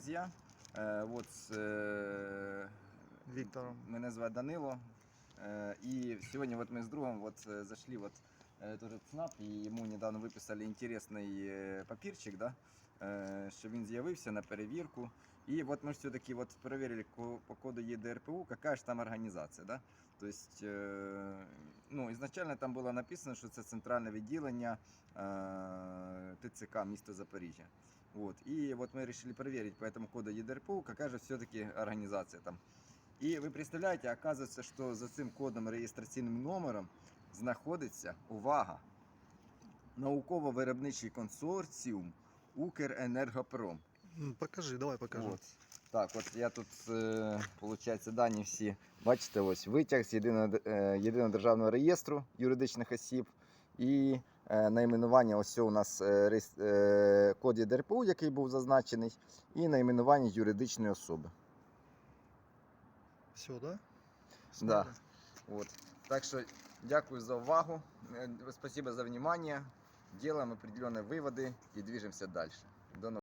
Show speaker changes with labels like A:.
A: друзья. Э, Вот с, э,
B: Віктором.
A: Меня зовут Данило. Э, И сегодня вот мы с другом вот э, зашли вот э, тоже в ЦНАП, и ему недавно виписали інтересний е, папірчик, да? е, що він з'явився на перевірку. І от ми ж все-таки вот перевірили ко- по коду ЄДРПУ, яка ж там організація. Да? То есть, е, ну, ізначально там було написано, що це центральне відділення е, ТЦК міста Запоріжжя. Вот. И вот мы решили проверить по этому коду ЕДРПУ, какая же все-таки организация там. І ви представляєте, оказується, що за цим кодом реєстраційним номером знаходиться увага. Науково-виробничий консорціум Укренергопром.
B: Покажи, давай покажи.
A: От. Так, от я тут, получається, дані всі. Бачите, ось витяг з єдиного, е, єдиного державного реєстру юридичних осіб і найменування. Ось у нас е, реєс- е, код ЄДРПУ, який був зазначений, і найменування юридичної особи.
B: Все, да?
A: Да.
B: Сняли?
A: Вот. Так что дякую за увагу. Э, Спасибо за внимание. Делаем определенные выводы и движемся дальше. До новых